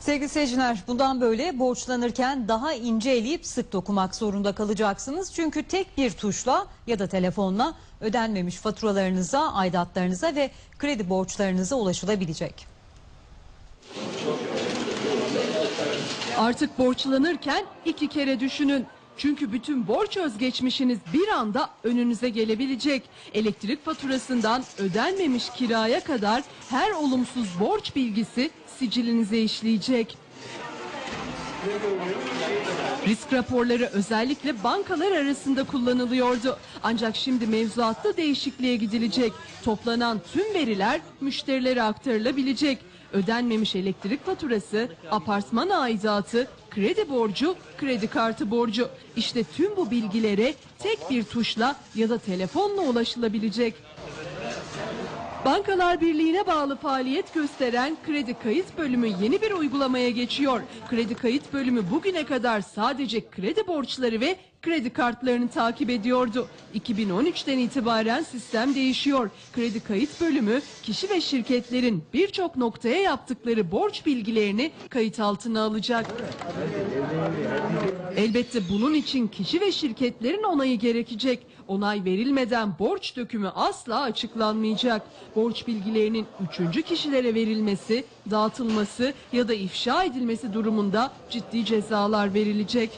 Sevgili seyirciler bundan böyle borçlanırken daha ince eleyip sık dokumak zorunda kalacaksınız. Çünkü tek bir tuşla ya da telefonla ödenmemiş faturalarınıza, aidatlarınıza ve kredi borçlarınıza ulaşılabilecek. Artık borçlanırken iki kere düşünün. Çünkü bütün borç özgeçmişiniz bir anda önünüze gelebilecek. Elektrik faturasından ödenmemiş kiraya kadar her olumsuz borç bilgisi sicilinize işleyecek. Risk raporları özellikle bankalar arasında kullanılıyordu. Ancak şimdi mevzuatta değişikliğe gidilecek. Toplanan tüm veriler müşterilere aktarılabilecek. Ödenmemiş elektrik faturası, apartman aidatı, kredi borcu, kredi kartı borcu. İşte tüm bu bilgilere tek bir tuşla ya da telefonla ulaşılabilecek. Bankalar Birliği'ne bağlı faaliyet gösteren kredi kayıt bölümü yeni bir uygulamaya geçiyor. Kredi kayıt bölümü bugüne kadar sadece kredi borçları ve kredi kartlarını takip ediyordu. 2013'ten itibaren sistem değişiyor. Kredi kayıt bölümü kişi ve şirketlerin birçok noktaya yaptıkları borç bilgilerini kayıt altına alacak. Elbette bunun için kişi ve şirketlerin onayı gerekecek. Onay verilmeden borç dökümü asla açıklanmayacak. Borç bilgilerinin üçüncü kişilere verilmesi, dağıtılması ya da ifşa edilmesi durumunda ciddi cezalar verilecek.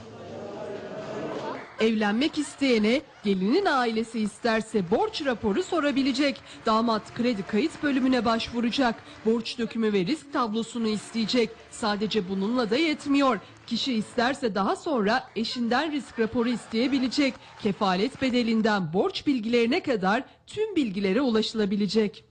Evlenmek isteyene gelinin ailesi isterse borç raporu sorabilecek. Damat kredi kayıt bölümüne başvuracak. Borç dökümü ve risk tablosunu isteyecek. Sadece bununla da yetmiyor. Kişi isterse daha sonra eşinden risk raporu isteyebilecek. Kefalet bedelinden borç bilgilerine kadar tüm bilgilere ulaşılabilecek.